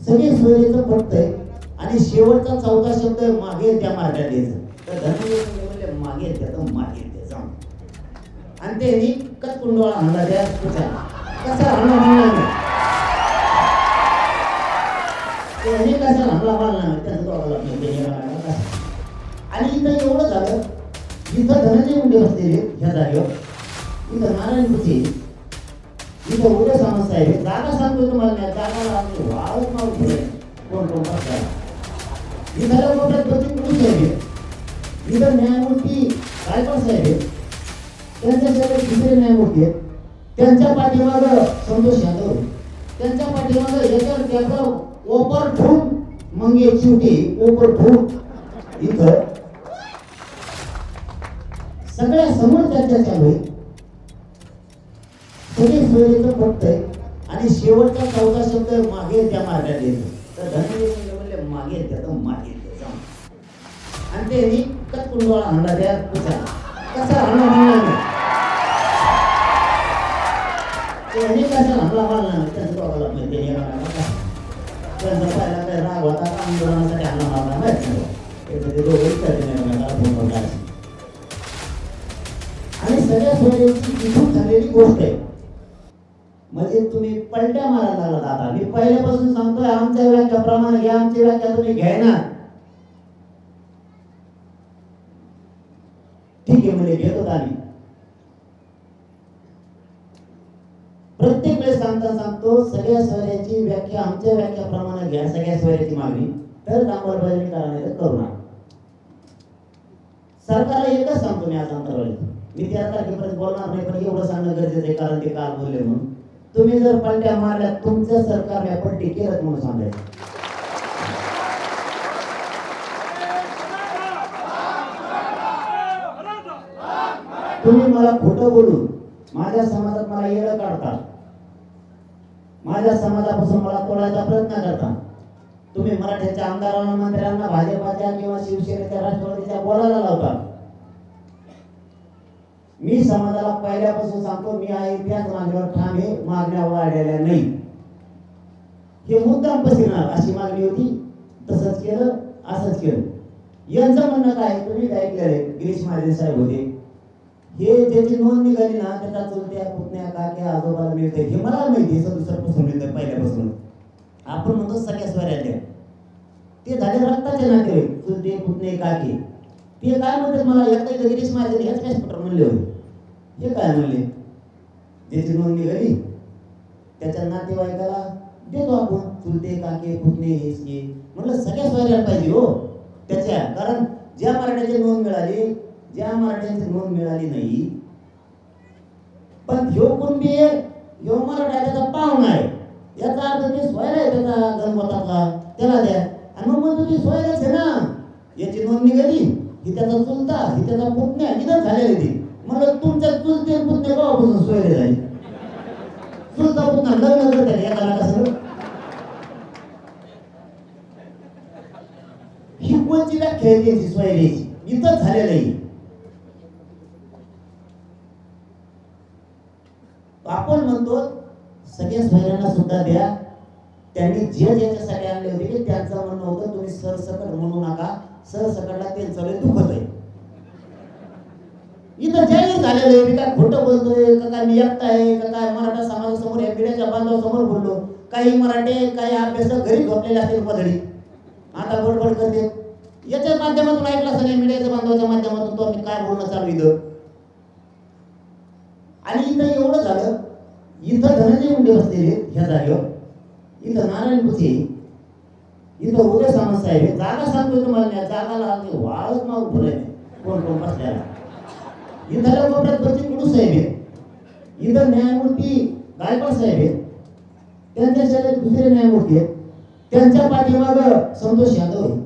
सगळे सोयीचं पटतंय आणि शेवटचा चौथा शब्द मागेल त्या मार्गात द्यायचं तर धनंजय म्हणले मागे द्या तर मागे द्या जाऊन आणि त्यांनी कचकुंडोळा आणला त्या पुढच्याला. कसा आणला म्हणला नाही त्यांनी कसा आणला मारला त्याचं दोघाला नाही, आणि इथं एवढं झालं इथं धनंजय मुंडे बसलेले ह्या जागेवर इथं नारायण कुठे? इथं उद्या समस्या आहे जागा सांगतो तुम्हाला नाही जागा लागली वाळत नाव पुढे कोण कोण बसला इथं कोपऱ्यात प्रति पुरुष आहे इथं न्यायमूर्ती साहेब त्यांच्या सगळे दुसरे न्यायमूर्ती आहेत त्यांच्या पाठीमाग संतोष यादव त्यांच्या पाठीमाग याच्यावर त्याचं ओपर ठून मंगे शेवटी ओपर ठून इथं सगळ्या समोर चर्चा चालू आहे सगळे फक्त. आणि शेवटचा चौथा शब्द मागे त्या मार्गात येतो. तर धनंजय म्हणले मागे त्याचा मागे द्या जाऊन आणि त्यांनी कचकुंडोळा आणला त्या कसा कसा आणला म्हणला त्यांनी मारला त्याचं दोघाला त्यांनी त्यांचा पहिला राग होता आंदोलनासाठी मारला नाही. ते फोन आणि सगळ्या सोयीची इथून झालेली गोष्ट आहे. म्हणजे तुम्ही पलट्या मारायला लागला दादा मी पहिल्यापासून सांगतोय आमच्या व्याख्या प्रमाण घ्या आमची व्याख्या तुम्ही घ्यायना ठीक आहे म्हणजे घेतो आम्ही. प्रत्येक वेळेस सांगता सांगतो सगळ्या स्वऱ्याची व्याख्या आमच्या व्याख्याप्रमाणे घ्या सगळ्या सोयऱ्याची मागणी. तर अंमलबजावणी करा करू नका. सरकारला एकच सांगतो मी आज अंतरावली मी त्या तारखेपर्यंत बोलणार नाही पण एवढं सांगणं गरजेचं आहे कारण ते काल बोलले म्हणून. तुम्ही जर पलट्या मारल्या सरकार सरकारने आपण टिकेलच म्हणून सांगायचं. तुम्ही मला खोटं बोलून माझ्या समाजात मला येळ काढता. माझ्या समाजापासून मला तोडायचा प्रयत्न करता. तुम्ही मराठ्याच्या आमदारांना मंत्र्यांना भाजपाच्या किंवा शिवसेनेच्या राष्ट्रवादीच्या बोलायला लावता. मी समाजाला पहिल्यापासून सांगतो मी आहे त्याच मागण्यावर ठाम आहे मागण्या वाढलेल्या नाही. हे मुद्दाम पसरणार अशी मागणी होती. तसंच केलं असंच केलं. यांचं म्हणणं काय? तुम्ही काय ऐकलेलं आहे गिरीश महाजन साहेब होते. हे ज्याची नोंद निघाली ना त्याच्या चुलत्या पुतण्या काक्या आजोबाला मिळते. हे मला माहिती आहे सदुसरपासून मिळतं पहिल्यापासून. आपण म्हणतो सगळ्या स्वराज्या ते झाले रक्ताचे नाते चुलते पुतणे काके. ते काय म्हणतात मला एकदा एकदा गिरीश महाजन हेच काय स्पटर म्हणले होते. हे काय म्हणले? ज्याची नोंदणी घरी त्याच्या नातेवाईकाला देतो आपण. चुलते काके पुतणे हेच हे म्हणलं सगळ्या स्वराज्याला पाहिजे हो. त्याच्या कारण ज्या मराठ्याची नोंद मिळाली ज्या मराठ्यांची नोंद मिळाली नाही पण ह्यो कुणबी ह्यो मराठा त्याचा पाहुणा आहे. याचा अर्थ ते सोयरा आहे त्याचा गणपतातला त्याला द्या. आणि मग म्हणतो ती सोयराच आहे ना. याची नोंद निघाली ही त्याचा चुलता ही त्याचा पुतण्या निधन झालेली ती. म्हणलं तुमच्या चुलते आणि पुतण्या गावापासून सोयरे झाले? चुलता पुन्हा लग्न करतात एकाला कसं ही कोणची व्याख्या आहे त्याची सोयऱ्याची इथंच झालेलं आहे. आपण म्हणतो सगळ्या सोयऱ्यांना सुद्धा द्या. त्यांनी जे ज्याच्यासाठी आणले होते की त्यांचं म्हणणं होतं तुम्ही सरसकट म्हणू नका. सरसकटला त्यांचं लय दुखत आहे इथं जाहीर झालेलं आहे मी काय खोटं बोलतोय का काय मी एकटा आहे का काय मराठा समाजासमोर या पिढ्याच्या बांधवासमोर बोललो. काही मराठे काही अभ्यास घरी झोपलेले असतील पदळी आता बडबड करते. याच्या माध्यमातून ऐकलं असं नाही मीडियाच्या बांधवाच्या माध्यमातून तो मी काय बोलणं चालू इथं? आणि इथं एवढं झालं इथं धनंजय मुंडे बसलेले ह्या जागेवर इथं नारायण कुठे इथं उदय सामंत साहेब आहे. जागा सांगतो तुम्हाला नाही जागा लागली वाळत नाव फुले कोण कोण बसल्याला इथं कोपऱ्यात बच्ची कुडू साहेब आहेत. इथं न्यायमूर्ती गायकवाड साहेब आहेत. त्यांच्या शेजारी दुसरे न्यायमूर्ती आहेत. त्यांच्या पाठीमागं संतोष यादव आहे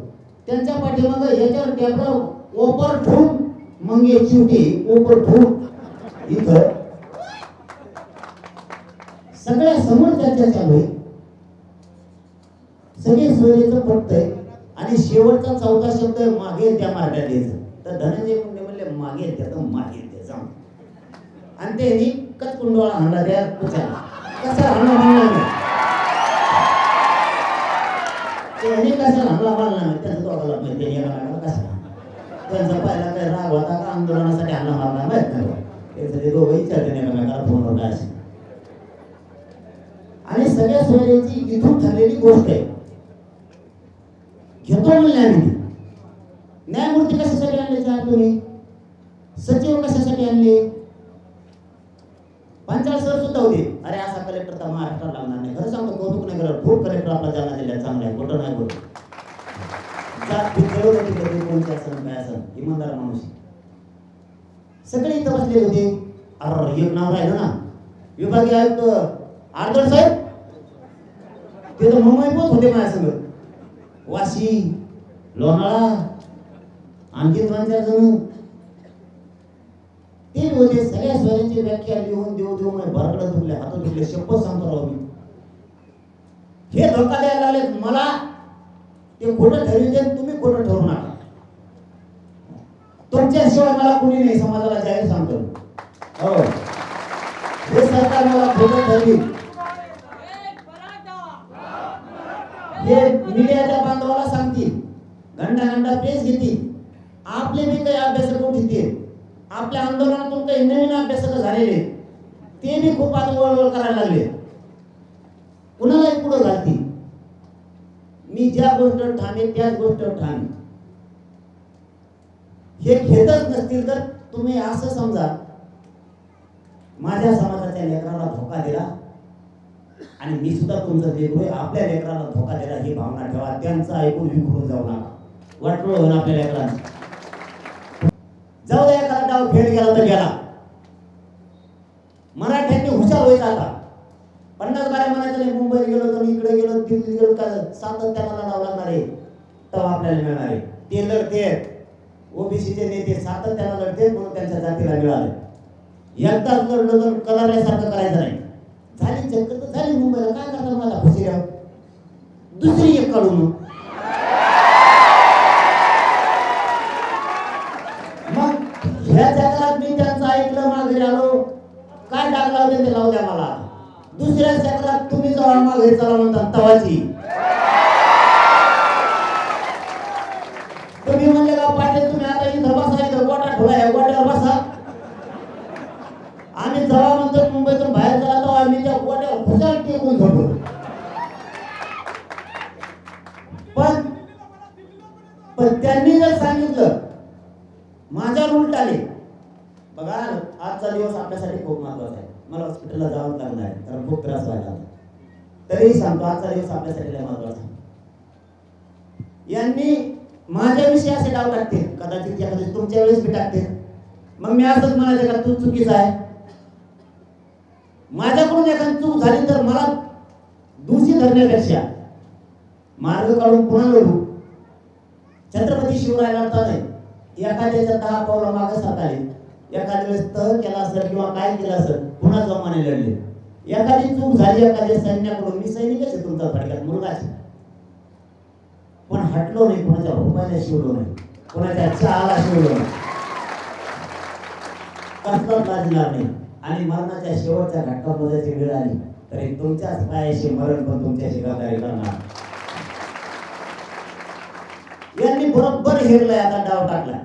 त्यांच्या पाठीमागं याच्यावर टॅबला ओपर ठुम मग एक शेवटी ओपर ठून इथं सगळ्या समोर चर्चा चालू आहे. सगळे सोयीचं पटतंय आणि शेवटचा चौथा शब्द मागेल त्या मार्गात द्यायचं तर धनंजय मुंडे म्हणले मागेल त्या तर मागेल त्या जाऊन. आणि त्यांनी कच कचकुंडोळा हाणला त्या पुचाला कसा हाणला म्हणला नाही. त्यांनी कशाला मला मारला त्यांचा त्यांचं दोघाला माहिती त्यांनी एकामेकाला कशाला त्यांचा पहिला काय राग होता का आंदोलनासाठी हाणला मारला माहीत नाही त्याचं ते दोघं विचारते एकामेकाला फोनवर काय असेल. आणि सगळ्या सोयऱ्यांची इथून ठरलेली गोष्ट आहे. घेतो म्हणले आम्ही न्यायमूर्ती कशासाठी आणले चार तुम्ही? सचिव कशासाठी आणले? पंचायत सर सुद्धा होते. अरे असा कलेक्टर तर महाराष्ट्राला लागणार नाही. खरं सांगतो कौतुक नाही करत. खूप कलेक्टर आपला जालना जिल्ह्यात चांगला आहे. खोटं नाही बोलत. जात कोणते असं काय इमानदार माणूस. सगळे इथं बसलेले होते. अरे एक नाव राहिलं ना. विभागीय आयुक्त आरदळ साहेब. ते तर मुंबई पोच होते माझ्या संग वाशी लोणाळा आणखी दोन चार जण? ते होते सगळ्या स्वरांची व्याख्या लिहून देऊ देऊ मला भरकडं दुखले हात दुखले शपथ सांगतो राहू मी. हे धोका द्यायला लागले मला ते खोटं ठरविते तुम्ही खोटं ठरवू नका. तुमच्याशिवाय मला कोणी नाही समाजाला जाहीर सांगतो. हो. हे सरकार मला खोटं ठरवी मीडियाच्या बांधवाला सांगतील. घंटा घंटा प्रेस घेतील. आपले बी काही अभ्यासक उठतील आपल्या आंदोलनातून काही नवीन अभ्यासक झालेले ते बी खूप आता वळवळ करायला लागले कुणालाही पुढं घालतील. मी ज्या गोष्ट ठाणे त्याच गोष्ट ठाणे हे घेतच नसतील तर तुम्ही असं समजा माझ्या समाजाच्या लेकराला धोका दिला आणि मी सुद्धा तुमचं लेकरू आपल्या लेकराला धोका दिला ही भावना ठेवा. त्यांचं ऐकून विखरून जाऊ नका. वाटलो होऊन आपल्या लेकरांचं. जाऊ द्या एखादा डाव खेळ गेला तर गेला. मराठ्यांनी हुशार होईल आता. पन्नास बारा म्हणायचं नाही मुंबईत गेलो तर इकडे गेलो दिल्लीत गेलो का सातत्याला लढावं लागणार आहे. तेव्हा आपल्याला मिळणार आहे. ते लढते. ओबीसीचे नेते सातत्याला लढते म्हणून त्यांच्या जातीला मिळाले. एकदाच लढलं तर कलाऱ्यासारखं करायचं नाही. झाली चक्कर तर झाली मुंबईला. काय करणार मला खुशी दुसरी एक काढून मग. ह्या चक्रात मी त्यांचं ऐकलं मागे आलो. काय टाकला होते ते लावू द्या मला. दुसऱ्या चक्रात तुम्ही जवळ मागे चला म्हणतात तवाची. तुम्ही म्हणले का पाटील तुम्ही आता इथं बसायचं गोटा ठेवला गोटा खुशाल टेकून पण पण त्यांनी जर सांगितलं माझ्यावर उलट आले. बघा आजचा दिवस आपल्यासाठी खूप महत्त्वाचा आहे. मला हॉस्पिटलला जावं लागणार आहे. कारण खूप त्रास व्हायला तरीही सांगतो आजचा दिवस आपल्यासाठी लय महत्त्वाचा यांनी माझ्याविषयी असे डाव टाकतील कदाचित कदाचित तुमच्या वेळेस बी टाकते. मग मी असंच म्हणायचं का तू चुकीचा आहे. माझ्याकडून एखादी चूक झाली तर मला दोषी धरण्यापेक्षा मार्ग काढून पुन्हा लढू छत्रपती शिवरायाला लढता नाही. एखाद्याच्या दहा पावला मागे साताले एखाद्या वेळेस तह केला असेल किंवा काय केलं असेल पुन्हा जमाने लढले? एखादी चूक झाली एखाद्या सैन्याकडून मी सैनिकच आहे तुमचा फडक्यात मुलगाच पण हटलो नाही कोणाच्या रुपयाला शिवलो नाही कोणाच्या चहाला शिवलो नाही. कसलाच लाजणार नाही. आणि मरणाच्या शेवटच्या घटकापोजाची वेळ आली तरी तुमच्याच पायाशी मरण पण तुमच्याशी गद्दारी करणार यांनी बरोबर हेरलाय आता डाव टाकला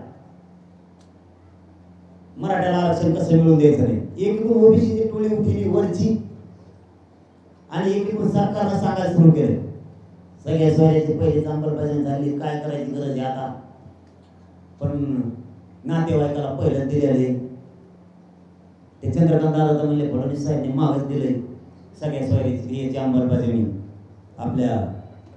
मराठ्याला आरक्षण कसं मिळून द्यायचं नाही? एकूण ओबीसीची टोळी उठली वरची आणि एकूण सरकारनं सांगायला सुरू केलं. सगळ्या सोयऱ्याची पहिलीच अंमलबजावणी झाली. काय करायची गरज आहे आता? पण नातेवाईकाला पहिलं दिलेले ते चंद्रकांत दादा म्हणले फडणवीस साहेबांनी मागच दिले सगळ्या सोयरीची याची अंमलबजावणी. आपल्या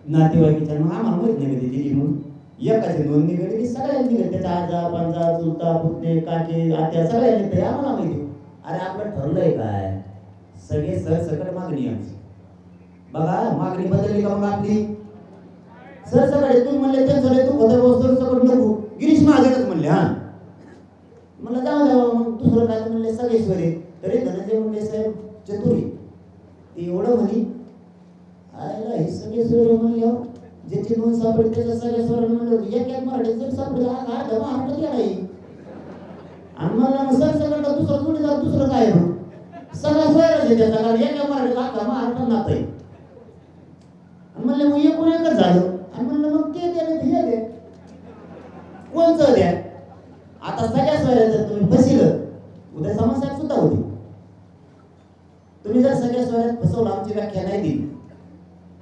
नातेवाईकीच्या मग आम्हाला माहीत नाही कधी दिली म्हणून. एकाची दोन केली की सगळ्यांनी घेतली त्याच्या आजा पांजा चुलता पुतणे काके आत्या सगळ्यांनी ते आम्हाला माहिती अरे आपलं ठरलंय काय? सगळे सरसकट मागणी आमची. बघा मागणी बदलली का मग आपली? सरसकट तुम्ही म्हणले त्यांचं तू होतं सरसकट नको. गिरीश महाजनच म्हणले हा. मला जाऊ द्यावं मग. दुसरं काय म्हणले सगळे स्वरे तरी धनंजय मुंडे साहेब चतुरी. ते एवढं म्हणी आयला हे सगळे स्वर म्हणले हो. ज्याची नोंद सापडली त्याच्या सगळ्या स्वर म्हणले एक एक मराठी जर सापडलं हा काय धमा हटत गेला आणि मला मग सर सगळं दुसरं कुठे जोडीदार दुसरं काय आहे मग? सगळा स्वरच आहे त्याचा कारण एक एक मराठी अख्खा महाराष्ट्रात नातं आहे? आणि म्हणलं मग एकूण एकच झालं. तर हे द्या कोणचं द्या आता सगळ्या सोयऱ्या जर तुम्ही फसिलं उद्या समस्या सुद्धा होती. तुम्ही जर सगळ्या सोयऱ्यात फसवलं आमची व्याख्या नाही दिली.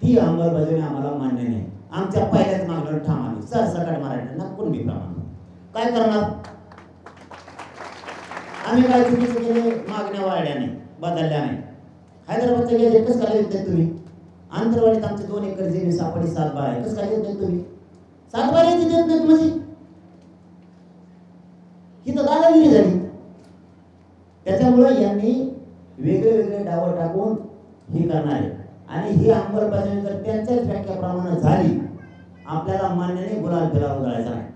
ती अंमलबजावणी आम्हाला मान्य नाही. आमच्या पहिल्याच मागण्यावर ठाम आम्ही. सरसकट मराठ्यांना कुणबी प्रमाण काय करणार? आम्ही काय चुकीचं केले? मागण्या वाढल्या नाही बदलल्या नाही. हैदराबादचं गेले एकच काय येत तुम्ही? आंतरवाडीत आमचे दोन एकर जमीन सापडी सात बार आहे. कसं काय येत नाही तुम्ही? सात बार येते देत नाहीत म्हणजे? ही तर दादागिरी झाली. त्याच्यामुळे यांनी वेगळे वेगळे डावं टाकून हे करणार आहे. आणि ही अंमलबजावणी जर त्यांच्याच व्याख्याप्रमाणे झाली आपल्याला मान्याने गुलाल फिरायला उधळायचा नाही.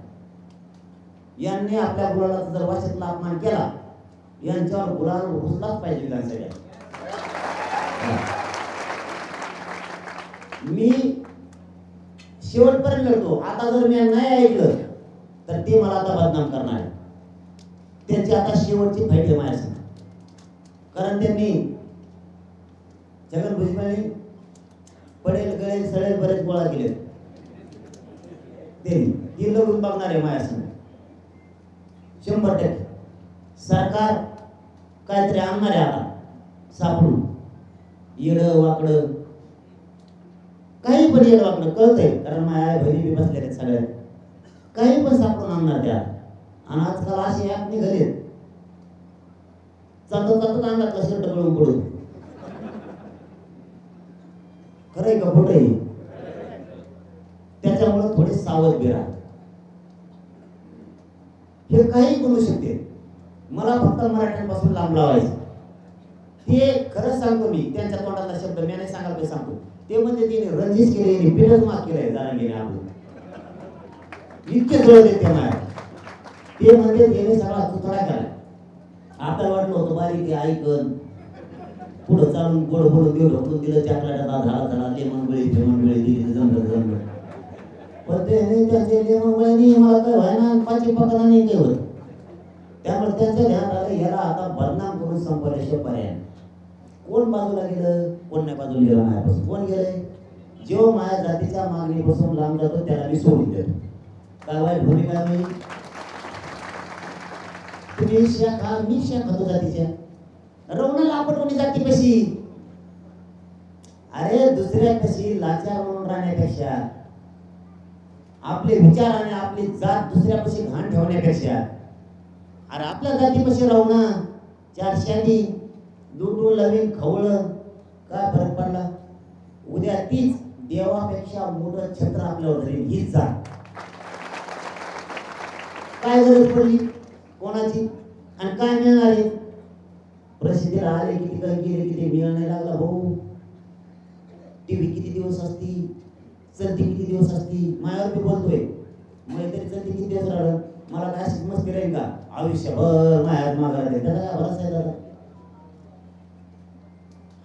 यांनी आपल्या गुलालाचा जर वाशातला अपमान केला यांच्यावर गुलाल घुसलाच पाहिजे विधानसभेत. मी शेवटपर्यंत लढतो. आता जर मी नाही ऐकलं तर ते मला आता बदनाम करणार आहे. त्यांची आता शेवटची फाईट माझ्यासाठी. कारण त्यांनी छगन भुजबळांनी पडेल गळेल सळेल बरेच गोळा केले. त्यांनी. ती लढून बघणार आहे माझ्यासमोर शंभर टक्के. सरकार काहीतरी आणणार आहे आता सापडून. येडं वाकडं. काही पण येडं वाकडं कळतंय. कारण माझ्या आई बहिणी बी बसल्या सगळ्या. काही पण सापडून आणणार त्या. आणि आजकाल असे ॲप निघालेत चालतं चालतं अंगातला शर्ट गळून पडून? खरंय का खोट आहे? त्याच्यामुळे थोडे सावध बिरा हे काही बोलू शकते. मला फक्त मराठ्यांपासून लांब लावायचं. ते खरंच सांगतो मी त्यांच्या तोंडातला शब्द मी नाही सांगाल ते सांगतो. ते म्हणजे तिने रंजिश केले पिढच माफ केलंय जरा गेले आपण इतके जवळ देते ते म्हणजे तिने सगळा तुथडा केला. आपल्याला वाटलं होतं बारीक ते ऐकन. पुढं चालून गोड बोलून देऊ ढकलून दिलं चॉकलेटाचा झाला झाला लेमन गळी फेमन गळी दिली जमलं जमलं. पण ते नाही त्याचे लेमन गळी मला काय व्हायना पाचशे पकडा नाही काही होत त्यामुळे त्यांचं ध्यान आलं याला आता बदनाम करून संपल्याशिवाय पर्याय कोण बाजूला गेलं कोण नाही बाजूला गेलं माझ्यापासून कोण गेलंय? जो माझ्या जातीच्या मागणीपासून लांब जातो त्याला मी सोडून देतो. काय वाईट भूमिका मी तुम्ही शिया मी शिया खातो जातीच्या. रवणाला आपण कोणी जाती कशी अरे दुसऱ्या कशी लाचार म्हणून राहण्यापेक्षा. आपले विचार आणि आपली जात दुसऱ्यापाशी घाण ठेवण्यापेक्षा. अरे आपल्या जातीपाशी राहू चार शादी लुटून लवीन खवळं. काय फरक पडला? उद्या तीच देवापेक्षा मोठं छत्र आपल्यावर धरेल हीच जात. काय गरज पडली? कोणाची? आणि काय मिळणार आहे? प्रसिद्धीला आले किती काय गेले किती मिळ नाही लागला हो. भाऊ टीव्ही किती दिवस असती? चलती किती दिवस असती? मायावर मी बोलतोय. मैत्री चलती किती दिवस राहिलं? मला काय मस्ती राहील का? आयुष्यभर मायात मागायला दे काय भरोसा आहे दादा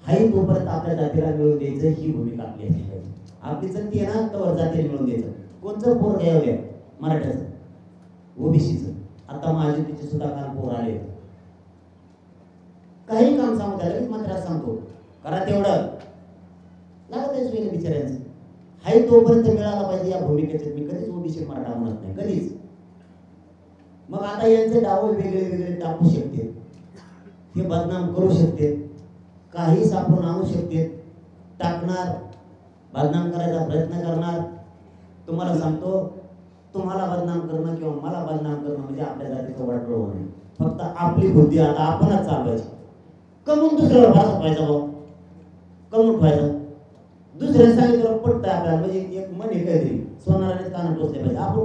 हाही तोपर्यंत आपल्या जातीला मिळून द्यायचं ही भूमिका आपली असली पाहिजे आपली चलती आहे ना तवर जातीला मिळून द्यायचं. कोणचं पोर घ्यावं मराठ्याचं. ओबीसीचं. आता महायुतीचे सुद्धा काल पोर आले. काही काम सांगू द्या लगेच मंत्र्यात सांगतो. करा तेवढं. लागत आहे सोयीला बिचाऱ्यांचं. हाही तोपर्यंत मिळाला पाहिजे या भूमिकेचे. मी कधीच ओबीसी मराठा म्हणत नाही. कधीच. मग आता यांचे डाव वेगळे वेगळे टाकू शकते. हे बदनाम करू शकते. काही सापडून आणू शकते. टाकणार. बदनाम करायचा प्रयत्न करणार. तुम्हाला सांगतो तुम्हाला बदनाम करणं किंवा मला बदनाम करणं म्हणजे आपल्या जातीचं वाटलं होणे फक्त आपली बुद्धी आता आपणच चालवायची कमून दुसऱ्यावर भासत व्हायचा भाऊ. कमून व्हायचं दुसऱ्या सांगितलं पटतं आपल्याला. म्हणजे एक मन हे काहीतरी. सोनाराने कान टोचले पाहिजे. आपण